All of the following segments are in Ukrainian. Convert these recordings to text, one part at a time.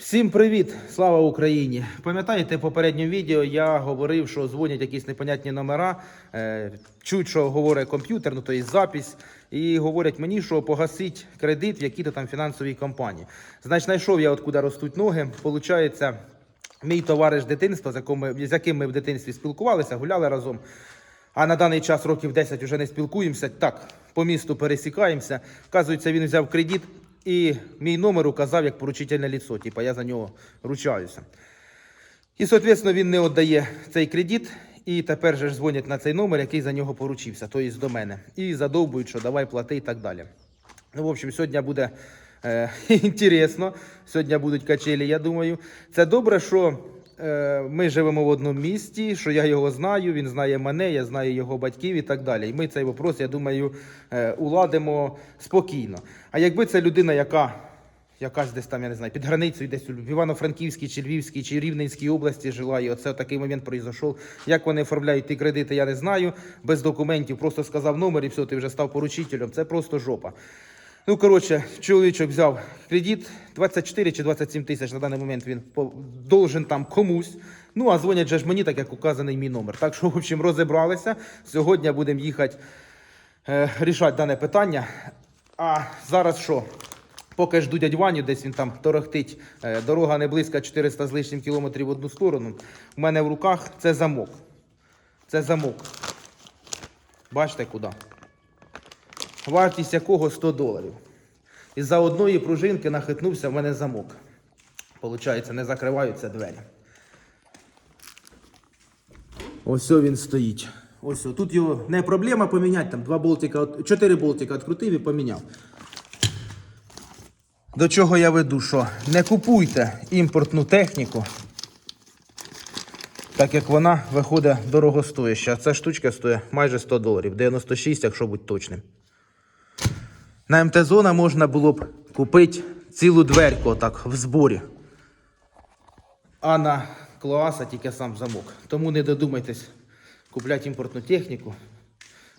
Всім привіт! Слава Україні! Пам'ятаєте, в попередньому відео я говорив, що дзвонять якісь непонятні номера, е, чуть, що говорить комп'ютер, ну то є запись, і говорять мені, що погасить кредит в якій-то там фінансовій компанії. Значить, знайшов я, откуда ростуть ноги. Получається, мій товариш дитинства, з яким, ми, з яким ми в дитинстві спілкувалися, гуляли разом. А на даний час років 10 вже не спілкуємося. Так, по місту пересікаємося. Вказується, він взяв кредит і мій номер указав як поручительне ліцо. типу я за нього ручаюся. І, соответственно, він не віддає цей кредит. І тепер же ж дзвонять на цей номер, який за нього поручився, тобто до мене. І задовбують, що давай плати і так далі. Ну, в общем, сьогодні буде е, інтересно. Сьогодні будуть качелі, я думаю. Це добре, що ми живемо в одному місті, що я його знаю, він знає мене, я знаю його батьків і так далі. І ми цей вопрос, я думаю, е, уладимо спокійно. А якби це людина, яка якась десь там, я не знаю, під границею, десь в Івано-Франківській, чи Львівській, чи Рівненській області жила, і оце такий момент пройшов. Як вони оформляють ті кредити, я не знаю. Без документів просто сказав номер і все, ти вже став поручителем. Це просто жопа. Ну, коротше, чоловічок взяв кредит 24 чи 27 тисяч на даний момент він должен там комусь. Ну, а дзвонять же ж мені, так як указаний мій номер. Так що, в общем, розібралися. Сьогодні будемо їхати е, рішати дане питання. А зараз що? Поки жду дядь Ваню, десь він там торохтить. Е, Дорога не близько 400 з лишнім кілометрів в одну сторону. У мене в руках це замок. Це замок. Бачите куди? Вартість якого 100 доларів. І за одної пружинки нахитнувся в мене замок. Получається, не закриваються двері. Ось він стоїть. Ось тут його не проблема поміняти. Там два болтика, от- чотири болтика відкрутив і поміняв. До чого я веду, що не купуйте імпортну техніку, так як вона виходить дорогостояща. Ця штучка стоїть майже 100 доларів, 96, якщо бути точним. На МТ-зона можна було б купити цілу дверку отак в зборі. А на клоаса тільки сам замок. Тому не додумайтесь купляти імпортну техніку.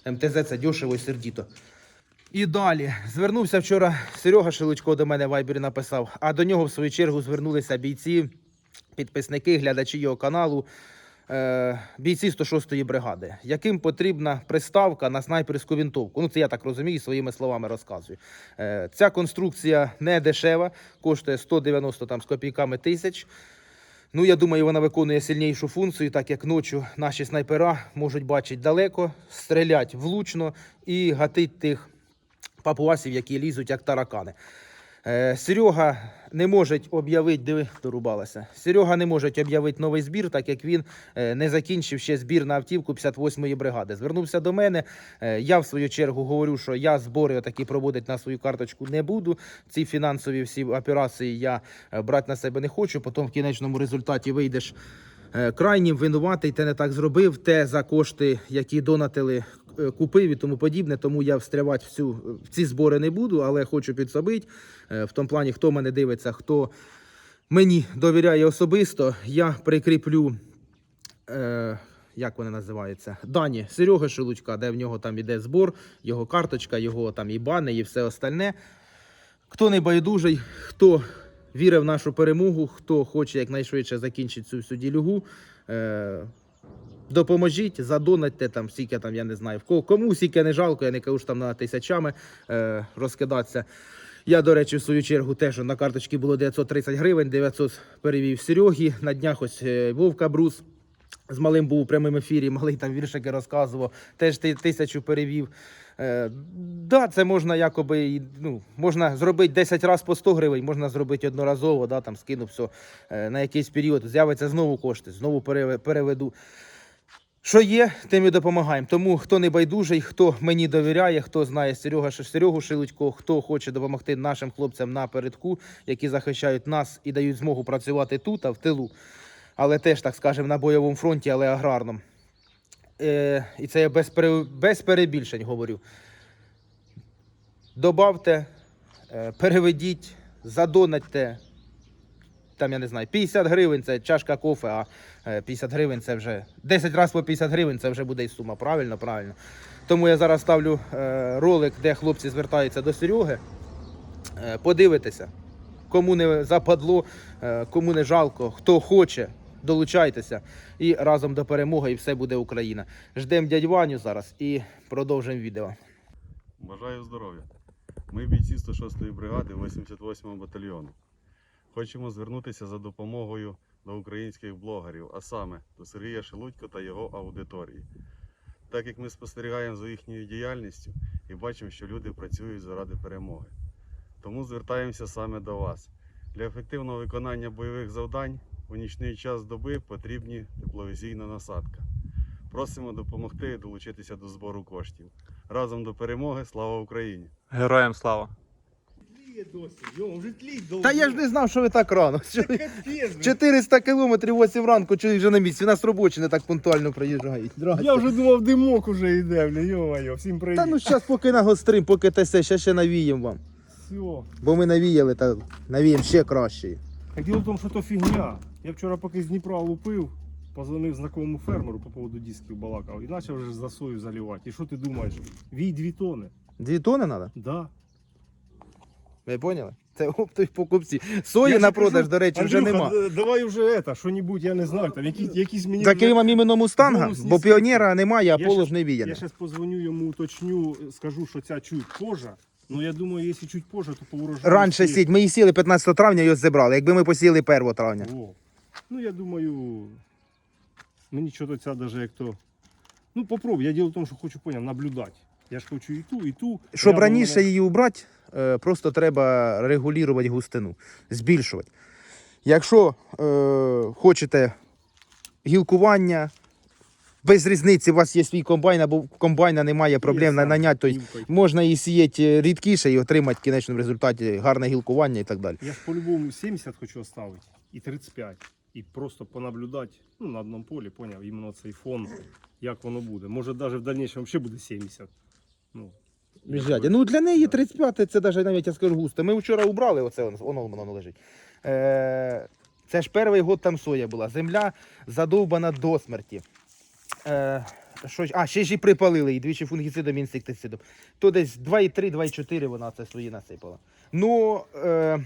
МТЗ це дешево і сердіто. І далі звернувся вчора Серега Шелудько до мене в Вайбері написав, а до нього в свою чергу звернулися бійці, підписники, глядачі його каналу, бійці 106-ї бригади, яким потрібна приставка на снайперську вінтовку. Ну, це я так розумію, своїми словами розказую. Е, ця конструкція не дешева, коштує 190 там, з копійками тисяч. Ну, я думаю, вона виконує сильнішу функцію, так як ночі наші снайпера можуть бачити далеко, стрілять влучно і гатить тих папуасів, які лізуть як таракани. Е, Серега не може об'явити, диви, дорубалася. Серега не може об'явити новий збір, так як він е, не закінчив ще збір на автівку 58-ї бригади. Звернувся до мене. Е, Я в свою чергу говорю, що я збори отакі проводити на свою карточку не буду. Ці фінансові всі операції я брати на себе не хочу. Потім в кінечному результаті вийдеш крайнім винуватий, те не так зробив, те за кошти, які донатили, е, купив і тому подібне. Тому я встрявати в, цю, в ці збори не буду, але хочу підсобити. Е, В тому плані, хто мене дивиться, хто мені довіряє особисто, я прикріплю. Е, як вони називаються? Дані Сереги Шелудька, де в нього там іде збор, його карточка, його там і бани, і все остальне. Хто не байдужий, хто вірить в нашу перемогу, хто хоче якнайшвидше закінчити цю всю ділюгу, е, допоможіть, задонатьте там, скільки там, я не знаю, в кого, кому скільки не жалко, я не кажу, що там на тисячами е, розкидатися. Я, до речі, в свою чергу теж на карточці було 930 гривень, 900 перевів Серегі. На днях ось е, Вовка Брус з малим був у прямому ефірі, малий там віршики розказував, теж ти- тисячу перевів. Е, да, це можна якоби ну, можна зробити 10 разів по 100 гривень, можна зробити одноразово, да, там скинув все е, на якийсь період, з'явиться знову кошти, знову переведу. Що є, тим і допомагаємо. Тому хто не байдужий, хто мені довіряє, хто знає Серега Серегу Шилудько, хто хоче допомогти нашим хлопцям на передку, які захищають нас і дають змогу працювати тут, а в тилу, але теж, так скажемо, на бойовому фронті, але аграрному. Е, і це я без, без перебільшень говорю. Добавте, е, переведіть, задонатьте. Там, я не знаю, 50 гривень це чашка кофе, а е, 50 гривень це вже 10 разів по 50 гривень це вже буде і сума. Правильно, правильно. Тому я зараз ставлю е, ролик, де хлопці звертаються до Сереги. Е, подивитися. Кому не западло, е, кому не жалко, хто хоче, долучайтеся. І разом до перемоги, і все буде Україна. Ждемо дядь Ваню зараз і продовжимо відео. Бажаю здоров'я. Ми бійці 106-ї бригади 88-го батальйону. Хочемо звернутися за допомогою до українських блогерів, а саме до Сергія Шелудько та його аудиторії. Так як ми спостерігаємо за їхньою діяльністю і бачимо, що люди працюють заради перемоги. Тому звертаємося саме до вас. Для ефективного виконання бойових завдань у нічний час доби потрібні тепловізійна насадка. Просимо допомогти долучитися до збору коштів. Разом до перемоги, слава Україні! Героям слава! Тліє досі, йо, вже тліть довго. Та я ж не знав, що ви так рано. Що ви- Капець, блін. 400 кілометрів 8 ранку, чоловік вже на місці. У нас робочі не так пунктуально проїжджають. Я вже думав, димок уже йде, бля, йо-моє, всім привіт. Та ну зараз поки нагострим, поки те все, ще ще навіємо вам. Все. Бо ми навіяли, та навіємо ще краще. Так діло в тому, що то фігня. Я вчора поки з Дніпра лупив, позвонив знакомому фермеру по поводу дисків балакав і почав вже за сою заливати. І що ти думаєш? Вій дві тони. Дві тони треба? Да. Ви поняли? Це оптові покупці. Сої Я на продаж, кажу, до речі, вже Андрюха, нема. д- Давай вже это, що-небудь, я не знаю, там якісь, якісь мені... Такий вже- вам іменно мустанга, бо піонера немає, а Я поло щас- не віяне. Я зараз позвоню йому, уточню, скажу, що ця чуть позже. Ну я думаю, якщо чуть позже, то по урожаю... Раніше сіть, ми її сіли 15 травня, його зібрали. Якби ми посіяли 1 травня. О. Ну, я думаю, мені що-то ця даже як то. Ну, попробуй. Я діло в тому, що хочу поняв, наблюдати. Я ж хочу і ту, і ту. Щоб Рядом раніше мене- її убрати, е, просто треба регулювати густину, збільшувати. Якщо е, хочете гілкування, без різниці, у вас є свій комбайн, або комбайна немає проблем сам наняти, то нюхай. можна її сіяти рідкіше і отримати в кінечному результаті гарне гілкування і так далі. Я ж по-любому 70 хочу оставити і 35. І просто понаблюдати ну, на одному полі, поняв, іменно цей фон, як воно буде. Може, навіть в дальнішому ще буде 70. Ну, Міжрядя. Ну для неї 35 це навіть навіть я скажу густо. Ми вчора убрали, оце воно, воно, воно лежить. Е, це ж перший год там соя була. Земля задовбана до смерті. Е, що, а, ще ж і припалили, і двічі фунгіцидом, і інсектицидом. То десь 2,3-2,4 вона це свої насипала. Ну, е,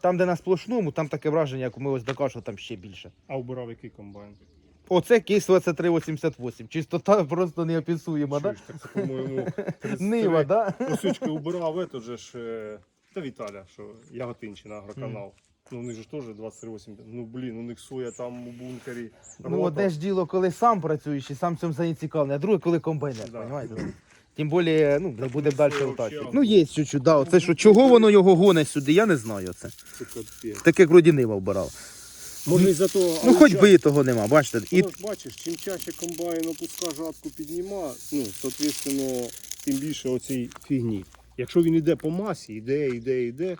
там, де на сплошному, там таке враження, як ми ось докажемо, там ще більше. А обирав який комбайн? Оце кейс 2388. Чистота просто неописуєма, да? Чуєш, так це, по-моєму, Нива, да? Косючки убирав, же ж, е, та Віталя, що Яготинщина, агроканал. Ну, у них ж теж 28. Ну, блін, у них соя там у бункері. Ну, рота. одне ж діло, коли сам працюєш і сам цим зацікавлений, а друге, коли комбайнер, Да. Тим більше, ну, буде далі Це Ну, є чуть-чуть, да. Оце що, чого воно його гонить сюди, я не знаю це. Це капець. Так як вроді нива вбирав. Може, і за то, Ну, хоч би і того нема, бачите. І Ну, бачиш, чим чаще комбайн опуска жатку підніма, ну, соответственно, тим більше оцій фігні. Якщо він йде по масі, йде, йде, йде,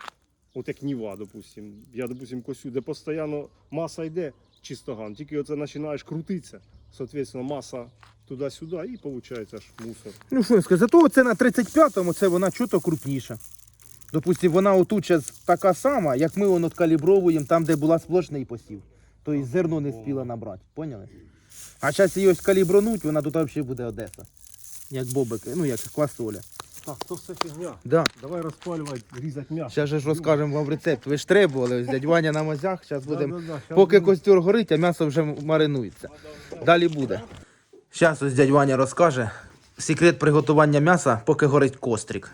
от як Ніва, допустим. Я, допустим, косю, де постійно маса йде, чистоган. Тільки оце починаєш крутитися, соответственно, маса туди-сюди і виходить аж мусор. Ну що скажу, зато це на 35-му це вона чого крупніша. Допустим, вона зараз така сама, як ми воно калібровуємо там, де була сплошний посів. Тобто зерно не спіла набрати. Поняли? А зараз її ось калібронуть, вона тут взагалі буде Одеса. Як бобики, ну як квасоля. Так, то все фігня. Да. Давай розпалювати, різати м'ясо. Зараз же ж розкажемо вам рецепт. Ви ж требували, ось дядь Ваня на мазях. Зараз будемо. Да-да-да, щас Поки будемо. костюр горить, а м'ясо вже маринується. Далі буде. Зараз ось дядь Ваня розкаже секрет приготування м'яса, поки горить кострик.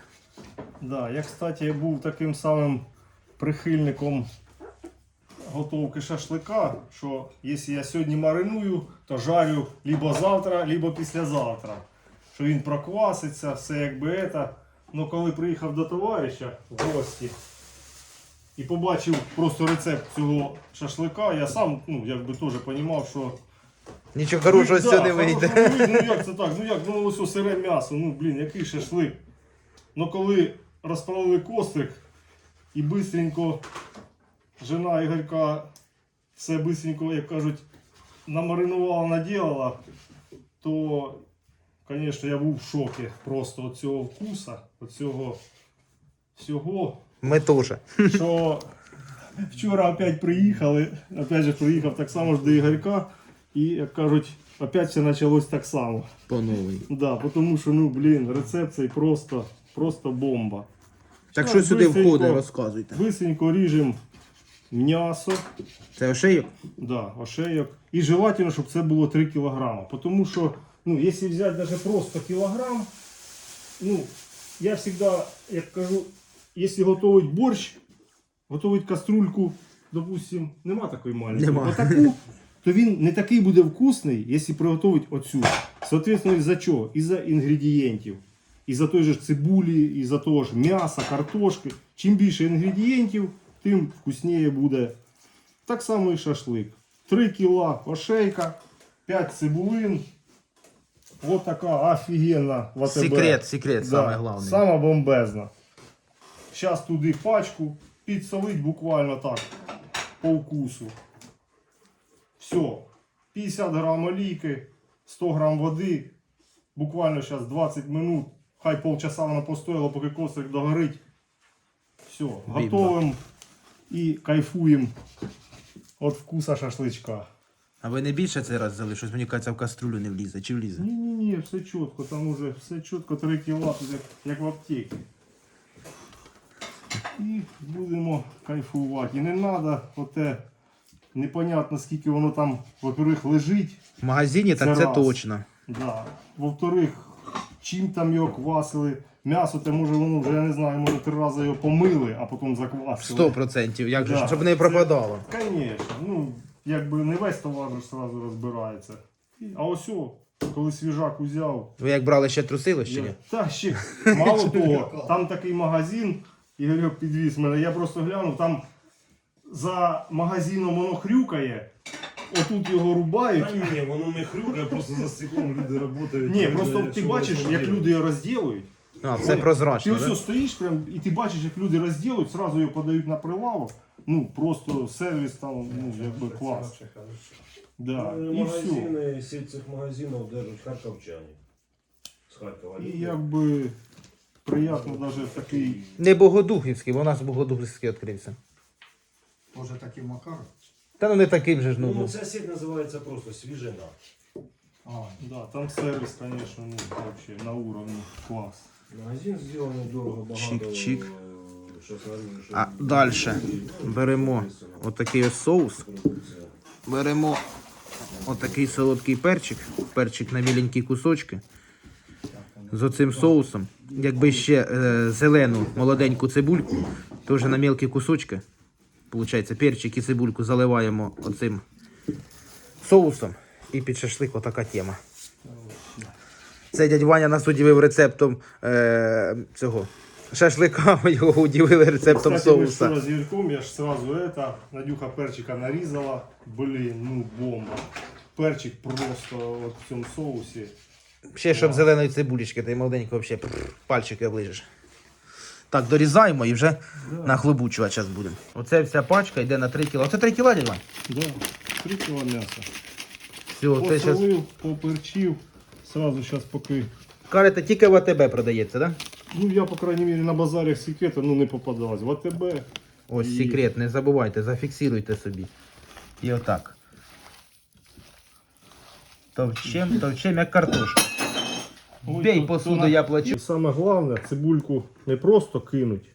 Да, я, кстати, я був таким самим прихильником готовки шашлика, що якщо я сьогодні мариную, то жарю либо завтра, либо післязавтра. Що він прокваситься, все якби это. Ну коли приїхав до товариша в гості і побачив просто рецепт цього шашлика, я сам ну, якби теж розумів, що Нічого хорошого з Ну, цього не вийде. Ну як це так? Ну як, ну ось сире м'ясо, ну блін, який шашлик. Ну коли розпалили кострик і бистренько жена Ігорька все бистренько, як кажуть, намаринувала, наділала, то, звісно, я був в шокі просто від цього вкуса, від цього всього Ми теж. що вчора опять приїхали, опять же приїхав так само ж до Ігорька, і, як кажуть, опять все почалось так само. По новій. Да, тому що, ну, блін, рецепт цей просто, просто бомба. Так що сюди входить, розказуйте. Бисенько ріжемо м'ясо, Це ошейок? да, ошейок. І желательно, щоб це було 3 кг. Тому що, ну, якщо взяти навіть просто кілограм, ну, я завжди, як кажу, якщо готувати борщ, готувати каструльку, допустим, нема такої маленької. Нема. Отаку, то він не такий буде вкусний, якщо приготувати оцю. Соответственно, із-за чого? Із-за інгредієнтів. Із-за той же ж цибулі, із-за того ж м'яса, картошки. Чим більше інгредієнтів, тим вкусніше буде. Так само і шашлик. 3 кіла ошейка, 5 цибулин. Вот така офігенна в АТБ. Секрет, секрет, саме головне. Сама бомбезна. Зараз туди пачку, підсолить буквально так, по вкусу. Все. 50 грам олійки, 100 грам води. Буквально зараз 20 минут. Хай полчаса вона постояла, поки косик догорить. Все, готовим і кайфуємо від вкуса шашличка. А ви не більше цей раз взяли? Щось мені кажеться, в каструлю не влізе. Чи влізе? Ні, ні, ні, все чітко, там уже все чітко, 3 кіла, як, як в аптеці. І будемо кайфувати. І не треба оте непонятно скільки воно там, во-первых, лежить. В магазині так Це раз. точно. Да. Во-вторых, чим там його квасили. М'ясо, те може воно вже, я не знаю, може три рази його помили, а потім заквасили. Сто процентів. Як же, Да. щоб не пропадало. Звісно, ну, якби не весь товар ж сразу розбирається. А ось о, коли свіжак узяв, Ви як брали ще трусило ще ні? Я- Та ще мало того, там такий магазин, Ігорьок підвіз мене, я просто глянув, там за магазином воно хрюкає, отут його рубають. Та ні, воно не хрюкає, просто за стеклом люди працюють. Ні, просто ти бачиш, як люди його розділують. А, все Ти прозрачно. ось да? стоїш прям, і ти бачиш, як люди розділують, зразу його подають на прилавок. Ну, просто сервіс там, ну, якби клас. Да. І все. Магазини, сеть цих магазинів держать харківчані. З Харкова. І якби приємно навіть такий. Не Богодухівський, бо у нас Богодухівський відкрився. Може такий Макар? Та ну не таким же ж, ну. Ну, ця сеть називається просто свіжина. А, Да, там сервіс, конечно, ну, вообще на уровне клас. Магазин зроблений дорого, багато. Чик-чик. е, А далі беремо отакий ось соус. Беремо отакий солодкий перчик, перчик на міленькі кусочки. З оцим соусом. Якби ще е, зелену молоденьку цибульку, теж на мелкі кусочки. Получається, перчик і цибульку заливаємо оцим соусом. І під шашлик отака тема. Це дядь Ваня нас удивив рецептом е, цього шашлика, його удивили рецептом Кстати, мы соуса. что с Юрком, я ж сразу это, Надюха перчика нарезала. Блин, ну бомба. Перчик просто вот в цьому соусі. Ще щоб зеленої цибулечки, ти молоденько взагалі пальчики оближеш. Так, дорізаємо і вже нахлобучувати зараз будемо. Оце вся пачка йде на 3 кг. Оце 3 кг, Дівань? Да, 3 кіло м'яса. Все, це зараз. Посолив, поперчив. Сразу сейчас поки. Кажете, тільки в АТБ продається, так? Да? Ну я, по крайней мере, на базарах секрета ну, не попадалась. В АТБ. Ось І- секрет, не забувайте, зафіксируйте собі. І отак. Товчем, товчем, як картошка. Ой, Бей посуду, я плачу. І саме головне, цибульку не просто кинуть,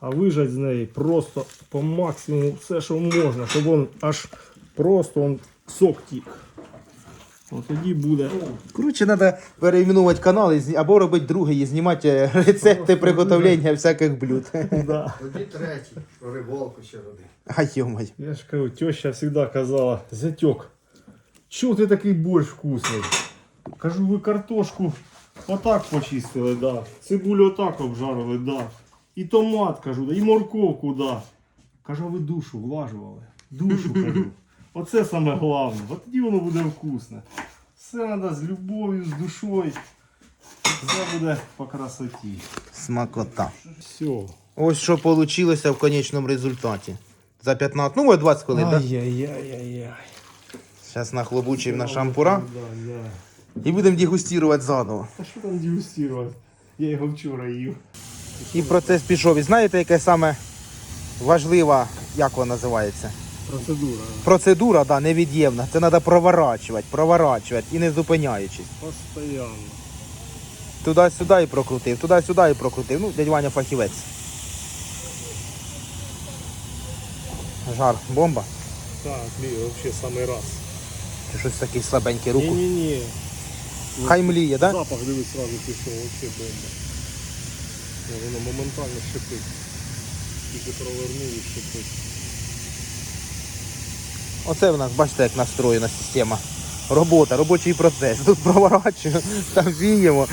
а вижать з неї просто по максимуму все, що можна, щоб він аж просто он сок тік. От тоді буде. Коротше, треба переименувати канал або робити другий і знімати рецепти приготовлення всяких блюд. Да. тоді третій. Рибалку ще роди. А йомай. Я ж кажу, теща завжди казала, зятьок, чого ти такий борщ вкусний? Кажу, ви картошку отак почистили, да. Цибулю отак обжарили, да. І томат, кажу, да. і морковку, да. Кажу, а ви душу влажували. Душу кажу. Оце саме головне. От тоді воно буде вкусне. Все треба з любов'ю, з душою. Все буде по красоті. Смакота. Все. Ось що вийшло в конечному результаті. За 15, ну, може 20 хвилин, так? Ай-яй-яй-яй-яй. Зараз нахлобучуємо на шампура Да, да. і будемо дегустувати заново. А що там дегустувати? Я його вчора їв. І процес пішов. І знаєте, яке саме важлива, як вона називається? Процедура. Процедура, да, невід'ємна. Це треба проворачувати, проворачувати і не зупиняючись. Постоянно. Туди-сюди і прокрутив, туди-сюди і прокрутив. Ну, дядь Ваня фахівець. жар бомба. Так, мліє, взагалі самий раз. Чи щось такий слабенький руку. Ні-ні-ні. Хай мліє, так? Да? Запах дивись сразу пішов, взагалі бомба. Ну, Воно моментально шипить. Тільки провернув і шипить. Оце в нас, бачите, як настроєна система. Робота, робочий процес. Тут проворачуємо, там віємо.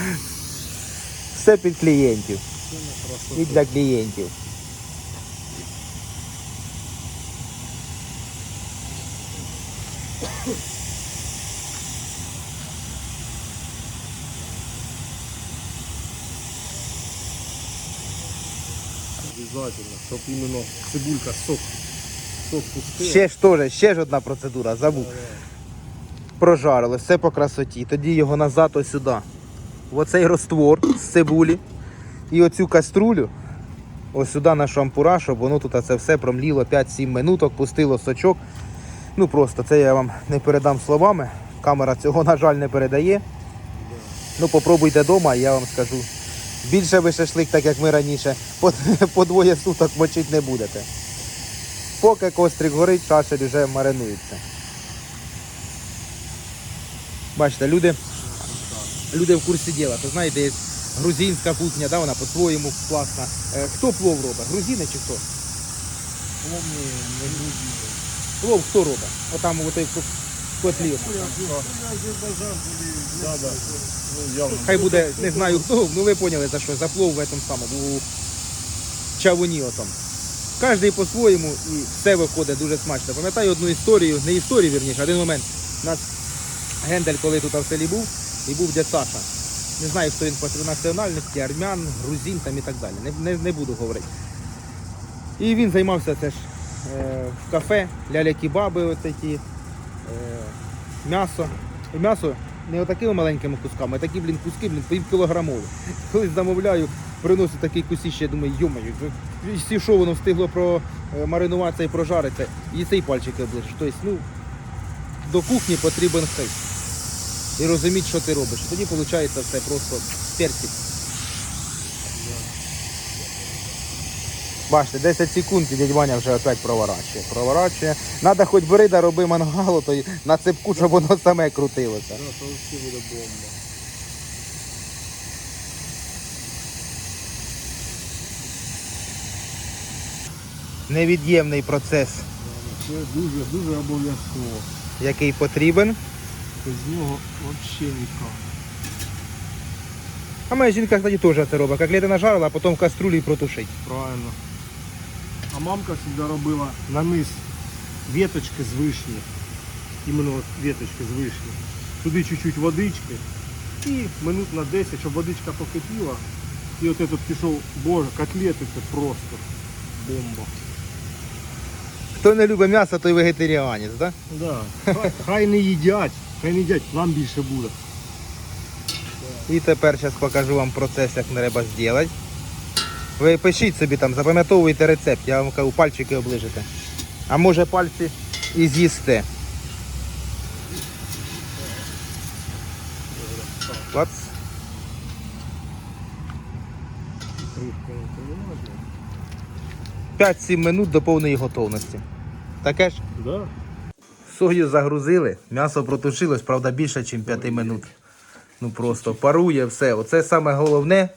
Все під клієнтів. Це на красоту. І для клієнтів. Обязательно, щоб іменно цибулька сок, Сок пустила. Ще ж теж, ще ж одна процедура, забув. Прожарили, все по красоті. Тоді його назад ось сюди. Оцей роствор з цибулі. І оцю каструлю ось сюди на шампура, щоб воно тут це все промліло 5-7 минуток, пустило сочок. Ну просто це я вам не передам словами. Камера цього, на жаль, не передає. Ну попробуйте вдома, я вам скажу. Більше ви шашлик, так як ми раніше, по, по двоє суток мочити не будете. Поки кострик горить, шашель вже маринується. Бачите, люди, люди в курсі діла. То знаєте, є грузинська кухня, да, вона по-своєму класна. Е, хто плов робить? Грузини чи хто? Плов не грузини. Плов хто робить? Отам у в котлі. Ну, явно. Хай буде, не знаю хто, ну ви поняли за що, за плов в этом самому, у чавуні отом. Кожний по-своєму і все виходить дуже смачно. Пам'ятаю одну історію, не історію, вірніше, один момент. У нас Гендель, коли тут в селі був, і був дядь Саша. Не знаю, хто він по національності, армян, грузин там і так далі. Не, не, не буду говорити. І він займався теж е, в кафе, ляля-кебаби, от такі, е, м'ясо. І м'ясо не отакими маленькими кусками, а такі, блін, куски, блін, пів кілограмові. Коли замовляю, приносить такий кусіще, я думаю, йомаю, всі що воно встигло промаринуватися і прожаритися, і цей пальчик оближиш. Тобто, ну, до кухні потрібен хист. І розуміти, що ти робиш. Тоді виходить все просто персик. Бачите, 10 секунд і дядь Ваня вже опять проворачує. Проворачує. Надо хоч бери да роби мангалу, то на цепку, щоб воно саме крутилося. Да, то взагалі буде бомба. Невід'ємний процес, Це дуже, дуже обов'язково. який потрібен. Без нього взагалі ніяк. А моя жінка, кстати, теж це робить. Котлети нажарила, а потім в каструлі і протушить. Правильно. А мамка завжди робила на низ веточки з вишні. Іменно от веточки з вишні. Туди чуть-чуть водички. І минут на 10, щоб водичка покипіла. І от этот пішов, боже, котлети це просто бомба. Хто не любить м'ясо, той вегетаріанець, так? Да. Хай, хай не їдять, хай не їдять, нам більше буде. І тепер зараз покажу вам процес, як треба зробити. Ви пишіть собі там, запам'ятовуйте рецепт, я вам кажу, пальчики оближите. А може пальці і з'їсте. Клац. Не 5-7 минут до повної готовності. Таке ж? Да? Сою загрузили, м'ясо протушилось, правда, більше, ніж 5 минут. Ну просто парує все. Оце саме головне,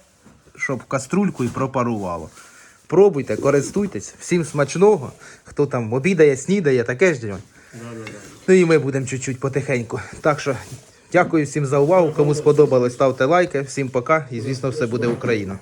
щоб каструльку і пропарувало. Пробуйте, користуйтесь, всім смачного. Хто там обідає, снідає, таке ж діло. Да, да, да. Ну і ми будемо чуть-чуть потихеньку. Так що дякую всім за увагу. Кому сподобалось, ставте лайки. Всім пока і звісно, все буде Україна.